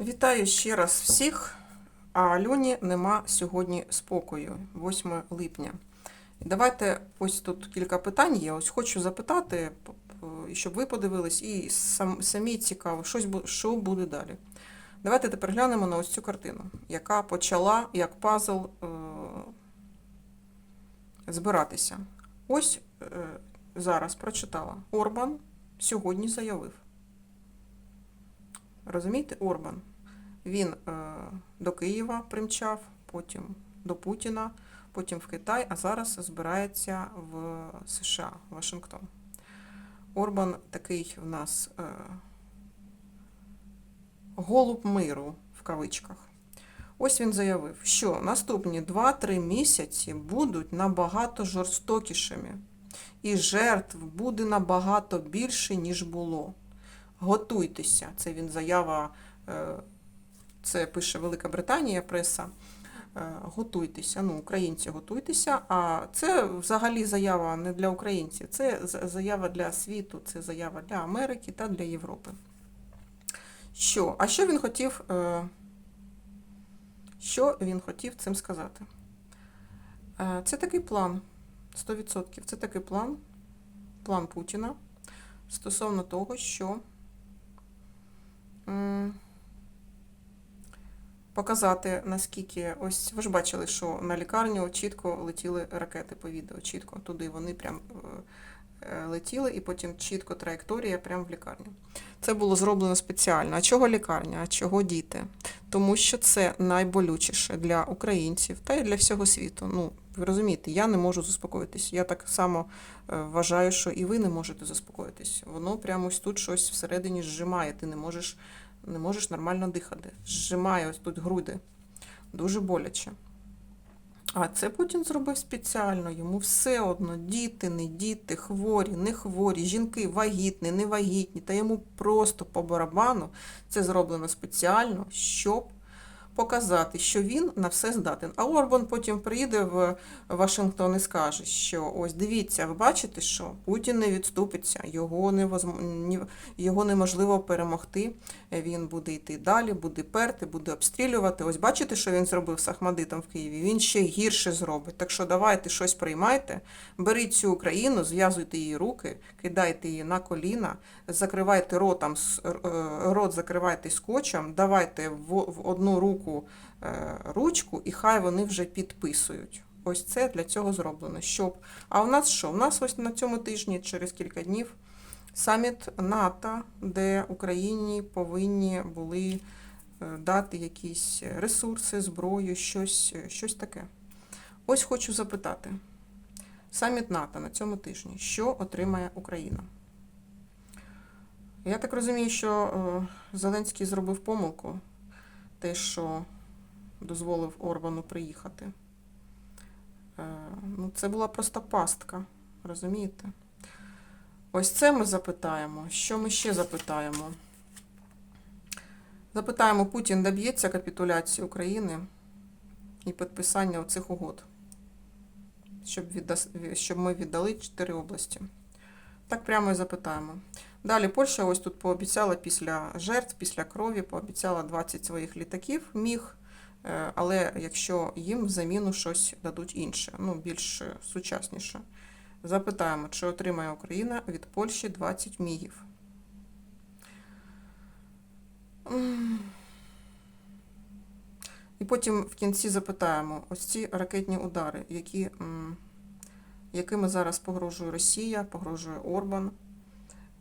Вітаю ще раз всіх. А Альоні нема сьогодні спокою, 8 липня. Давайте ось тут кілька питань є. Ось хочу запитати, щоб ви подивились, і сам, самі цікаво, щось, що буде далі. Давайте тепер глянемо на ось цю картину, яка почала як пазл е, збиратися. Ось е, зараз прочитала. Орбан сьогодні заявив. Розумієте, Орбан. Він е, до Києва примчав, потім до Путіна, потім в Китай, а зараз збирається в США, Вашингтон. Орбан такий в нас е, голуб миру в кавичках. Ось він заявив, що наступні 2-3 місяці будуть набагато жорстокішими, і жертв буде набагато більше, ніж було. Готуйтеся. Це він заява, е, це пише Велика Британія, преса. Е, Готуйтеся, ну, українці готуйтеся. А це взагалі заява не для українців, це заява для світу, це заява для Америки та для Європи. Що? А що він хотів? е, Що він хотів цим сказати? Це такий план. 100%. Це такий план, план Путіна стосовно того, що показати, наскільки ось ви ж бачили, що на лікарню чітко летіли ракети по відео. Чітко туди вони прям е, летіли, і потім чітко траєкторія прямо в лікарню. Це було зроблено спеціально. А чого лікарня? А чого діти? Тому що це найболючіше для українців та й для всього світу. Ну, ви розумієте, я не можу заспокоїтись. Я так само е, вважаю, що і ви не можете заспокоїтись. Воно прямо ось тут щось всередині зжимає. Ти не можеш, не можеш нормально дихати. Зжимає ось тут груди. Дуже боляче. А це Путін зробив спеціально. Йому все одно діти, не діти, хворі, не хворі, жінки вагітні, не вагітні. Та йому просто по барабану це зроблено спеціально, щоб показати, що він на все здатен. А Орбан потім приїде в Вашингтон і скаже, що ось дивіться, ви бачите, що Путін не відступиться, його невозм... його неможливо перемогти. Він буде йти далі, буде перти, буде обстрілювати. Ось бачите, що він зробив з Ахмадитом в Києві? Він ще гірше зробить. Так що давайте щось приймайте, беріть цю Україну, зв'язуйте її руки, кидайте її на коліна, закривайте ротом, е, рот закривайте скотчем, давайте в одну руку е, ручку, і хай вони вже підписують. Ось це для цього зроблено. Щоб... А у нас що? У нас ось на цьому тижні, через кілька днів, саміт НАТО, де Україні повинні були е, дати якісь ресурси, зброю, щось, е, щось таке. Ось хочу запитати. Саміт НАТО на цьому тижні. Що отримає Україна? Я так розумію, що Зеленський зробив помилку, те, що дозволив Орбану приїхати. Е, Ну, це була просто пастка, розумієте? Ось це ми запитаємо. Що ми ще запитаємо? Запитаємо, Путін доб'ється капітуляції України і підписання оцих угод, щоб, віддас- щоб ми віддали чотири області. Так прямо і запитаємо. Далі Польща ось тут пообіцяла після жертв, після крові, пообіцяла 20 своїх літаків міг, е, але якщо їм в заміну щось дадуть інше, ну більш сучасніше. Запитаємо, чи отримає Україна від Польщі 20 мігів. І потім в кінці запитаємо ось ці ракетні удари, які, якими зараз погрожує Росія, погрожує Орбан.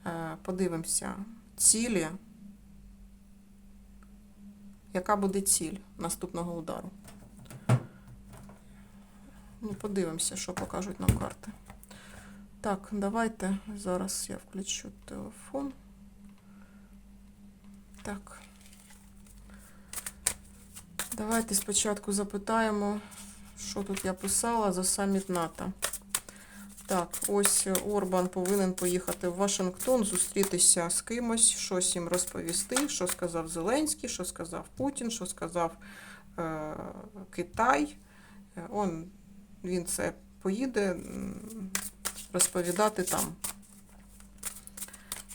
Е, Подивимося, цілі. Яка буде ціль наступного удару? Ну, подивимося, що покажуть нам карти. Так, давайте зараз я включу телефон. Так. Давайте спочатку запитаємо, що тут я писала за саміт НАТО. Так, ось Орбан повинен поїхати в Вашингтон, зустрітися з кимось, щось їм розповісти, що сказав Зеленський, що сказав Путін, що сказав е, Китай. Е, Он, він це поїде розповідати там.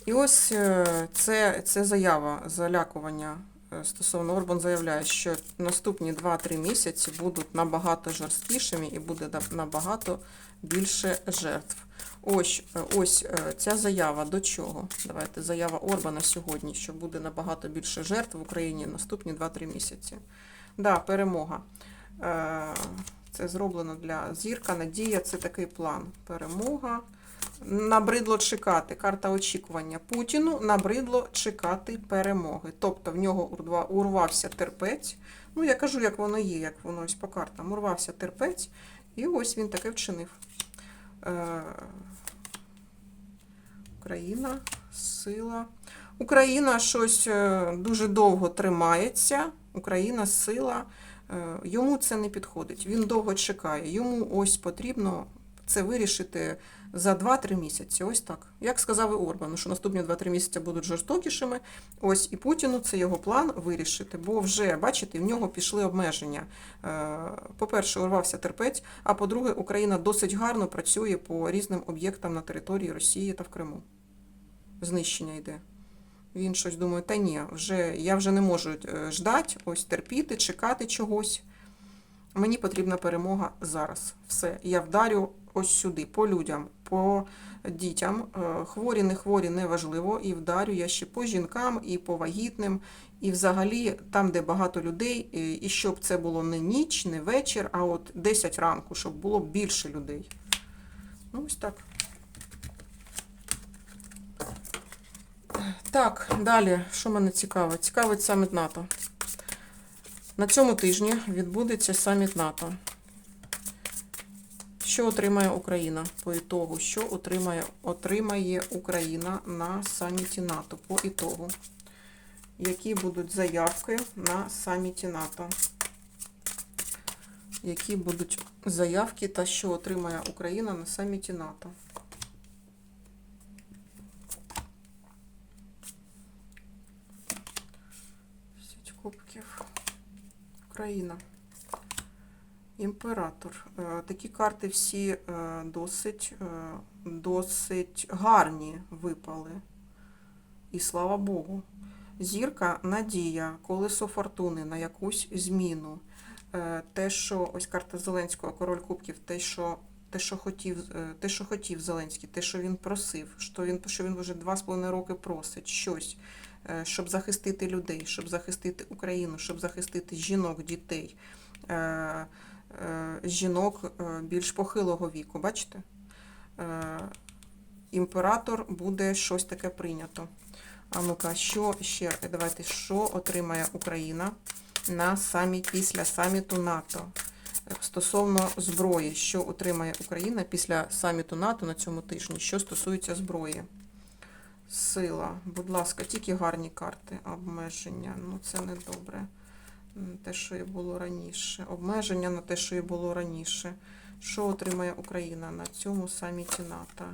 І ось е, це, це заява залякування стосовно Орбан заявляє, що наступні 2-3 місяці будуть набагато жорсткішими і буде набагато більше жертв. Ось, е, ось е, ця заява до чого? Давайте заява Орбана сьогодні, що буде набагато більше жертв в Україні наступні 2-3 місяці. Да, перемога. Е, Це зроблено для зірка, надія, це такий план. Перемога. Набридло чекати. Карта очікування Путіну набридло чекати перемоги. Тобто в нього урвався терпець. Ну, я кажу, як воно є, як воно ось по картам. Урвався терпець, і ось він таке вчинив. Е, Україна, сила. Україна щось е, дуже довго тримається. Україна, сила. Е, Йому це не підходить. Він довго чекає. Йому ось потрібно це вирішити за 2-3 місяці. Ось так. Як сказав і Орбан, що наступні 2-3 місяці будуть жорстокішими. Ось і Путіну це його план вирішити, бо вже, бачите, в нього пішли обмеження. Е, По-перше, урвався терпець, а по-друге, Україна досить гарно працює по різним об'єктам на території Росії та в Криму. Знищення йде. Він щось думає, та ні, вже, я вже не можу е, ждати, ось терпіти, чекати чогось. Мені потрібна перемога зараз. Все. Я вдарю ось сюди, по людям, по дітям. Е, Хворі, не хворі, неважливо. І вдарю я ще по жінкам, і по вагітним, і взагалі там, де багато людей, і- щоб це було не ніч, не вечір, а от 10 ранку, щоб було більше людей. Ну, ось так. Так, далі, що мене цікавить? Цікавить саміт НАТО. На цьому тижні відбудеться саміт НАТО. Що отримає Україна по ітогу? Що отримає, отримає Україна на саміті НАТО по ітогу? Які будуть заявки на саміті НАТО? Які будуть заявки та що отримає Україна на саміті НАТО? Кубків. Україна. Імператор. Е, Такі карти всі е, досить, е, досить гарні випали. І слава Богу. Зірка надія, колесо фортуни на якусь зміну. Те, що ось карта Зеленського, король кубків, те, що, те, що хотів, те, що хотів Зеленський, те, що він просив, що він, що він вже два з половиною роки просить, щось, щоб захистити людей, щоб захистити Україну, щоб захистити жінок, дітей, жінок е, більш похилого віку. Бачите? Е, Імператор буде щось таке прийнято. А ну-ка, що ще? Давайте, що отримає Україна на саміт після саміту НАТО? Стосовно зброї, що отримає Україна після саміту НАТО на цьому тижні, що стосується зброї? Сила, будь ласка, тільки гарні карти. Обмеження. Ну, це не добре. Те, що і було раніше. Обмеження на те, що і було раніше. Що отримає Україна на цьому саміті НАТО?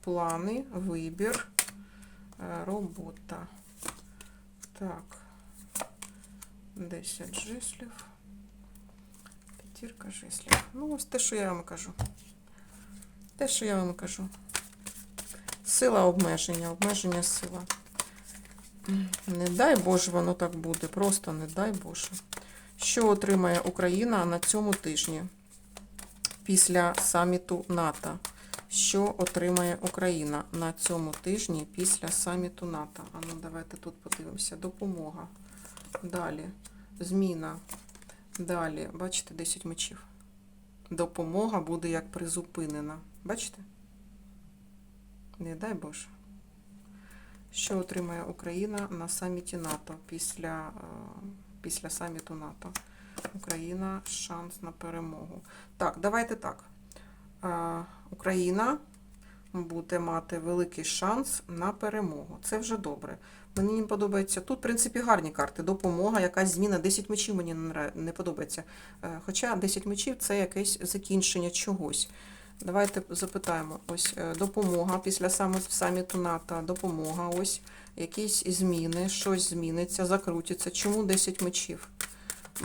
Плани, вибір, е, робота. Так. 10 жислів. П'ятірка жислів. Ну, ось те, що я вам кажу. Те, що я вам кажу. Сила обмеження, обмеження сила. Не дай Боже, воно так буде. Просто не дай Боже. Що отримає Україна на цьому тижні після саміту НАТО? Що отримає Україна на цьому тижні після саміту НАТО? А ну давайте тут подивимося. Допомога. Далі. Зміна. Далі. Бачите, 10 мечів. Допомога буде як призупинена. Бачите? Не дай Боже. Що отримає Україна на саміті НАТО після, е, після саміту НАТО? Україна шанс на перемогу. Так, давайте так. Е, Україна буде мати великий шанс на перемогу. Це вже добре. Мені подобається. Тут, в принципі, гарні карти. Допомога, якась зміна. 10 мечів мені не подобається. Е, Хоча 10 мечів це якесь закінчення чогось. Давайте запитаємо. Ось е, допомога після саміту НАТО. Допомога. Ось якісь зміни, щось зміниться, закрутиться. Чому 10 мечів?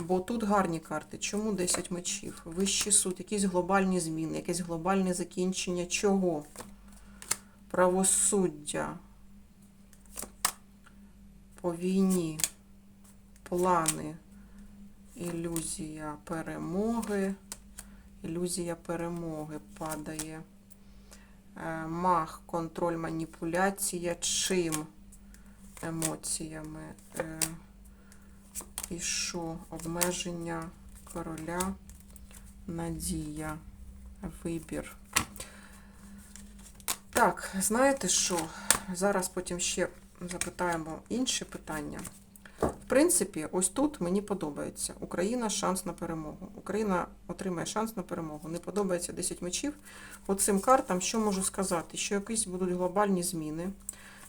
Бо тут гарні карти. Чому 10 мечів? Вищий суд, якісь глобальні зміни, якесь глобальне закінчення чого? Правосуддя. По війні. плани, ілюзія перемоги. Ілюзія перемоги падає. Е, Мах, контроль, маніпуляція. Чим? Емоціями. Е, І що? Обмеження короля. Надія. Вибір. Так, знаєте що? Зараз потім ще запитаємо інші питання. Принципі, ось тут мені подобається. Україна шанс на перемогу. Україна отримає шанс на перемогу. Не подобається 10 мечів. По цим картам, що можу сказати? Що якісь будуть глобальні зміни,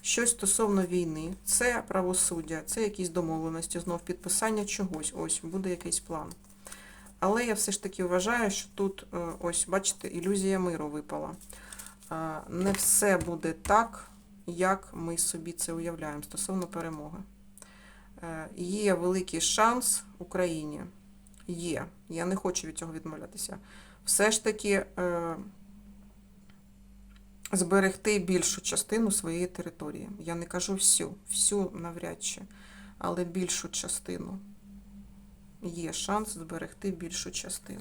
щось стосовно війни, це правосуддя, це якісь домовленості, знов підписання чогось. Ось буде якийсь план. Але я все ж таки вважаю, що тут, е, ось, бачите, ілюзія миру випала. Е, Не все буде так, як ми собі це уявляємо стосовно перемоги. Е, Є великий шанс Україні. Є. Я не хочу від цього відмовлятися. Все ж таки е, зберегти більшу частину своєї території. Я не кажу всю, всю навряд чи, але більшу частину. Є шанс зберегти більшу частину.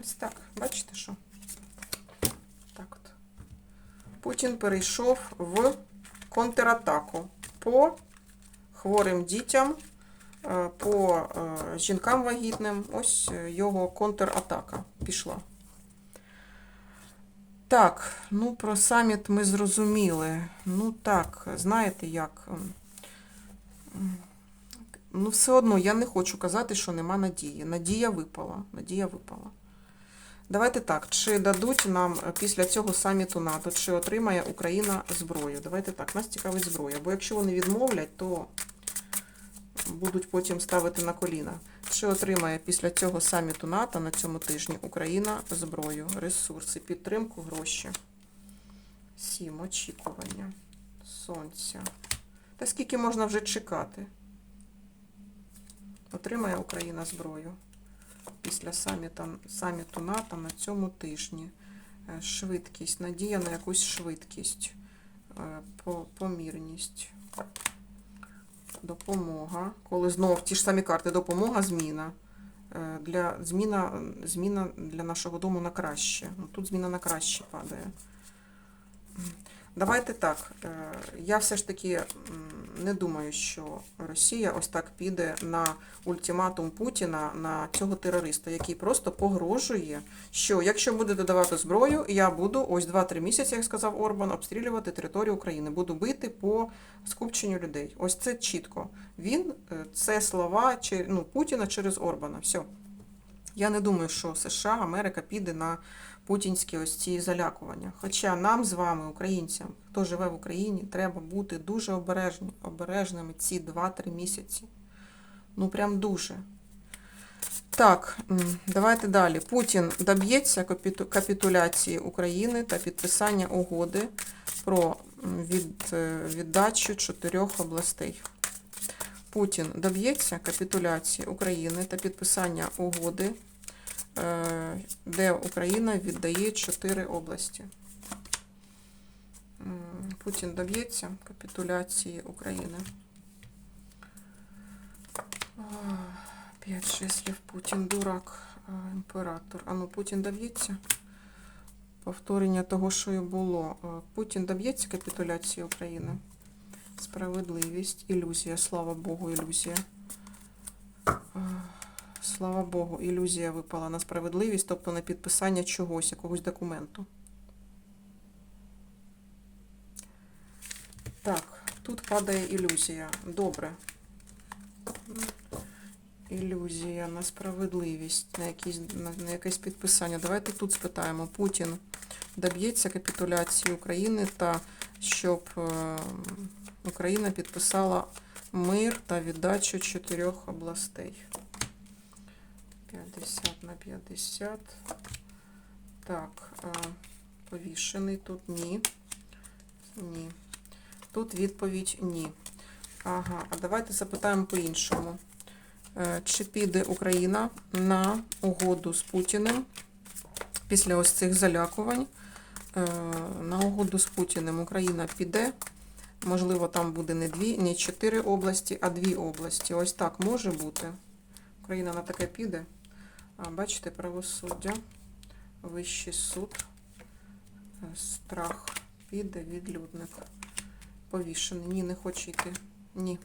Ось так. Бачите що? Так от. Путін перейшов в контратаку по хворим дітям, е, по е, жінкам вагітним. Ось е, його контратака пішла. Так, ну про саміт ми зрозуміли. Ну так, знаєте як. ем, Ну, все одно я не хочу казати, що нема надії. Надія випала. Надія випала. Давайте так, чи дадуть нам е, після цього саміту НАТО, чи отримає Україна зброю? Давайте так, нас цікавить зброя. Бо якщо вони відмовлять, то будуть потім ставити на коліна. Чи отримає після цього саміту НАТО на цьому тижні Україна зброю, ресурси, підтримку, гроші? Сім, очікування. Сонця. Та скільки можна вже чекати? Отримає Україна зброю після саміта, саміту НАТО на цьому тижні. Е, Швидкість, надія на якусь швидкість, е, по- помірність, допомога. Коли знов ті ж самі карти, допомога, зміна. Е, Для, зміна, зміна для нашого дому на краще. Ну, Тут зміна на краще падає. Давайте так. е, Я все ж таки не думаю, що Росія ось так піде на ультиматум Путіна на цього терориста, який просто погрожує, що якщо будете давати зброю, я буду ось 2-3 місяці, як сказав Орбан, обстрілювати територію України. Буду бити по скупченню людей. Ось це чітко. Він е, це слова ну, Путіна через Орбана. Все. Я не думаю, що США, Америка піде на путінські ось ці залякування. Хоча нам з вами, українцям, хто живе в Україні, треба бути дуже обережні, обережними ці 2-3 місяці. Ну, прям дуже. Так, давайте далі. Путін доб'ється капітуляції України та підписання угоди про від, е, віддачу чотирьох областей. Путін доб'ється капітуляції України та підписання угоди, де Україна віддає чотири області. Путін доб'ється капітуляції України. А, П'ять числів. Путін дурак, імператор. А ну Путін доб'ється. Повторення того, що і було. Путін доб'ється капітуляції України. Справедливість, ілюзія, слава Богу, ілюзія. Слава Богу, ілюзія випала на справедливість, тобто на підписання чогось, якогось документу. Так, тут падає ілюзія. Добре. Ілюзія на справедливість, на, якісь, на, на якесь підписання. Давайте тут спитаємо. Путін доб'ється капітуляції України та щоб е, Україна підписала мир та віддачу чотирьох областей. 50 на 50. Так, е, повішений тут ні. Ні. Тут відповідь ні. Ага, а давайте запитаємо по-іншому. Е, Чи піде Україна на угоду з Путіним після ось цих залякувань? Е, На угоду з Путіним Україна піде Можливо, там буде не дві, не чотири області, а дві області. Ось так може бути. Україна на таке піде. Бачите, правосуддя, вищий суд, е, страх, піде, відлюдник. Повішений. Ні, не хоче йти. Ні.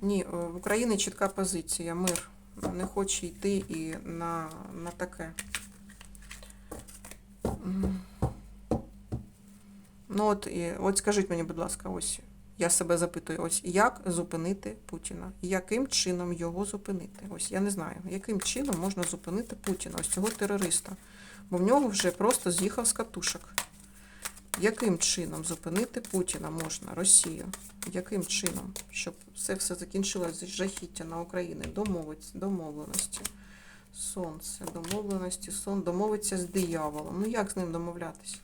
Ні, е, в Україні чітка позиція, мир. Не хоче йти і на, на таке. Ну от, і, от скажіть мені, будь ласка, ось я себе запитую, ось як зупинити Путіна? Яким чином його зупинити? Ось я не знаю, яким чином можна зупинити Путіна, ось цього терориста. Бо в нього вже просто з'їхав з катушок. Яким чином зупинити Путіна можна, Росію? Яким чином? Щоб все закінчилось з жахіття на Україні, домовиться, домовленості. Сонце, домовленості, сон, домовиться з дияволом. Ну як з ним домовлятися?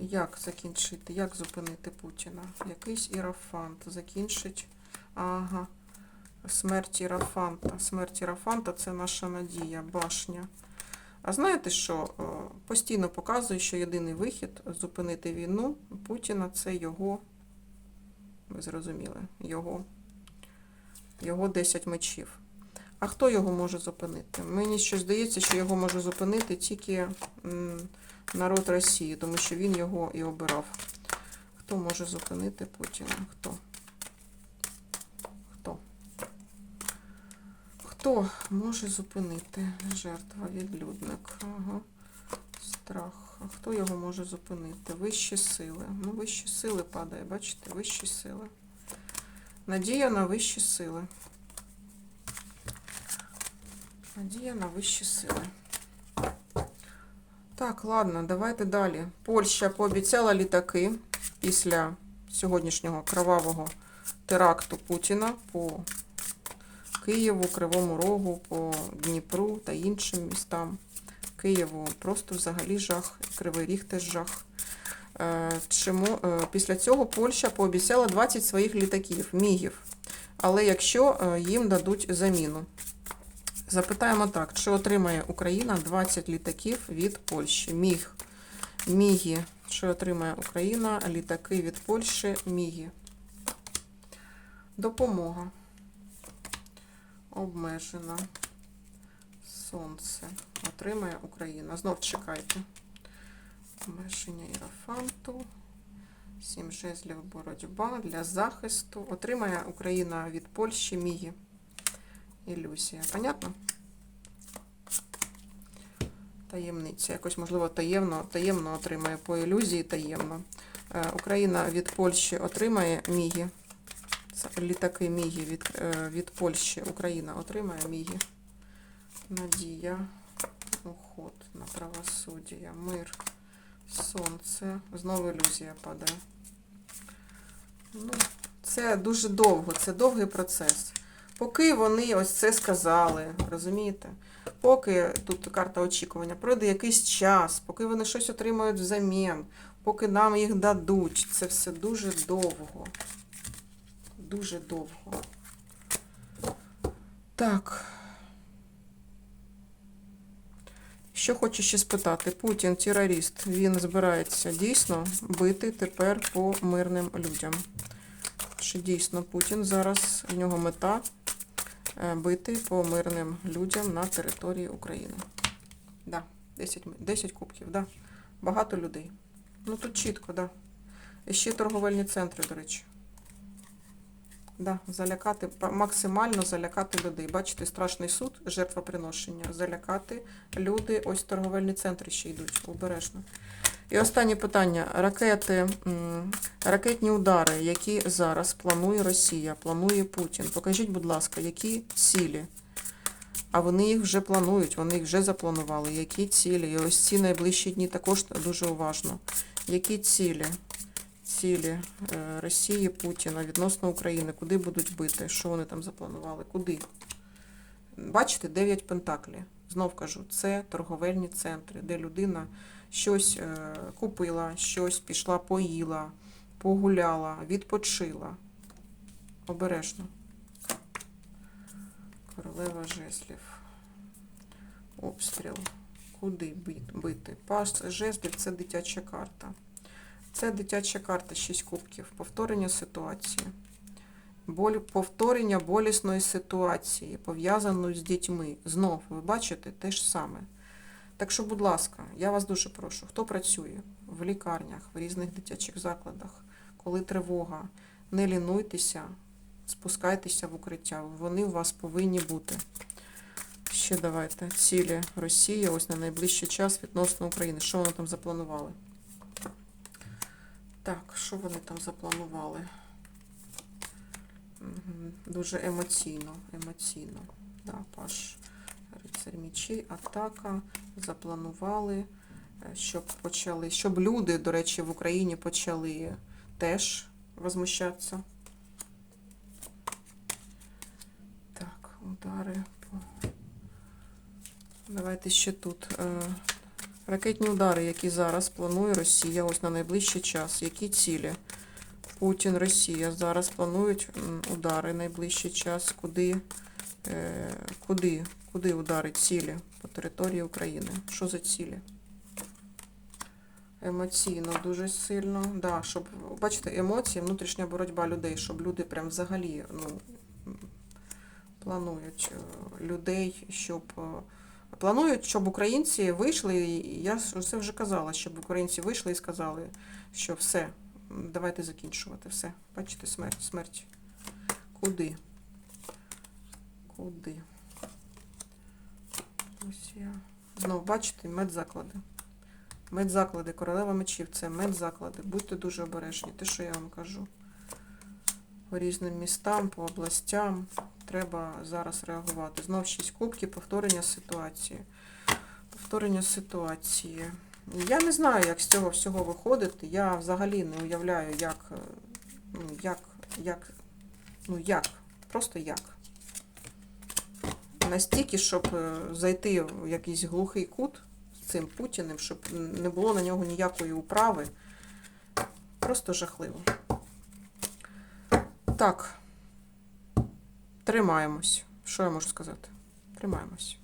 Як закінчити? Як зупинити Путіна? Якийсь ірафант закінчить. Ага. Смерть ірафанта. Смерть ірафанта це наша надія, башня. А знаєте що? Е, Постійно показує, що єдиний вихід зупинити війну Путіна це його. Ви зрозуміли, його, його 10 мечів. А хто його може зупинити? Мені щось здається, що його може зупинити тільки народ Росії, тому що він його і обирав. Хто може зупинити Путіна? Хто? Хто? Хто може зупинити? Жертва, відлюдник. Ага. Страх. А хто його може зупинити? Вищі сили. Ну, вищі сили падає, бачите, вищі сили. Надія на вищі сили. Надія на вищі сили. Так, ладно, давайте далі. Польща пообіцяла літаки після сьогоднішнього кровавого теракту Путіна по Києву, Кривому Рогу, по Дніпру та іншим містам. Києву просто взагалі жах, Кривий Ріг теж жах. Е, Чому е, після цього Польща пообіцяла 20 своїх літаків, мігів. Але якщо е, їм дадуть заміну. Запитаємо так, чи отримає Україна 20 літаків від Польщі? Міг. Мігі. Чи отримає Україна літаки від Польщі? Мігі. Допомога. Обмежена. Сонце. Отримає Україна. Знов чекайте. Обмеження ірафанту. Сім жезлів боротьба для захисту. Отримає Україна від Польщі Мігі. Ілюзія. Понятно? Таємниця. Якось, можливо, таємно, таємно отримає по ілюзії таємно. Е, Україна від Польщі отримає Мігі. Літаки Мігі від, е, від Польщі. Україна отримає Мігі. Надія. Уход на правосуддя. Мир. Сонце. Знову ілюзія падає. Ну, це дуже довго, це довгий процес. Поки вони ось це сказали, розумієте? Поки тут карта очікування, пройде якийсь час, поки вони щось отримають взамін, поки нам їх дадуть, це все дуже довго. Дуже довго. Так. Що хочу ще спитати. Путін, терорист, він збирається дійсно бити тепер по мирним людям. Чи дійсно Путін зараз в нього мета бити по мирним людям на території України? Да, 10, 10 кубків, да. Багато людей. Ну тут чітко, да. І ще торговельні центри, до речі. Да, залякати, максимально залякати людей. Бачите, страшний суд, жертвоприношення. Залякати люди, ось торговельні центри ще йдуть, обережно. І останнє питання. Ракети, ракетні удари, які зараз планує Росія, планує Путін. Покажіть, будь ласка, які цілі? А вони їх вже планують, вони їх вже запланували. Які цілі? І ось ці найближчі дні також дуже уважно. Які цілі? Цілі е, Росії, Путіна відносно України, куди будуть бити, що вони там запланували, куди? Бачите, 9 пентаклів. Знов кажу, це торговельні центри, де людина щось е, купила, щось пішла, поїла, погуляла, відпочила. Обережно. Королева жезлів. Обстріл. Куди бити? Паш жезлів це дитяча карта. Це дитяча карта 6 кубків. Повторення ситуації. Боль, повторення болісної ситуації, пов'язаної з дітьми. Знов, ви бачите, те ж саме. Так що, будь ласка, я вас дуже прошу, хто працює в лікарнях, в різних дитячих закладах, коли тривога, не лінуйтеся, спускайтеся в укриття. Вони у вас повинні бути. Ще давайте. Цілі Росії ось на найближчий час відносно України. Що вони там запланували? Так, що вони там запланували? Дуже емоційно, емоційно. Да, Паш рицарь мічей, атака. Запланували, е, щоб почали, щоб люди, до речі, в Україні почали теж возмущатися. Так, удари по. Давайте ще тут. Е, Ракетні удари, які зараз планує Росія, ось на найближчий час. Які цілі? Путін, Росія зараз планують удари найближчий час. Куди, е, куди, куди удари цілі по території України? Що за цілі? Емоційно дуже сильно. Да, щоб, бачите, емоції, внутрішня боротьба людей, щоб люди прям взагалі ну, планують е, людей, щоб. е, Планують, щоб українці вийшли, і я це вже казала, щоб українці вийшли і сказали, що все, давайте закінчувати, все. Бачите, смерть, смерть. Куди? Куди? Ось я. Знову, бачите, медзаклади. Медзаклади, королева мечів, це медзаклади. Будьте дуже обережні, те, що я вам кажу. По різним містам, по областям треба зараз реагувати. Знов 6 кубків, повторення ситуації. Повторення ситуації. Я не знаю, як з цього всього виходити. Я взагалі не уявляю, як, ну, як, як, ну, як, просто як. Настільки, щоб е, зайти в якийсь глухий кут з цим Путіним, щоб не було на нього ніякої управи. Просто жахливо. Так. Тримаємось. Що я можу сказати? Тримаємось.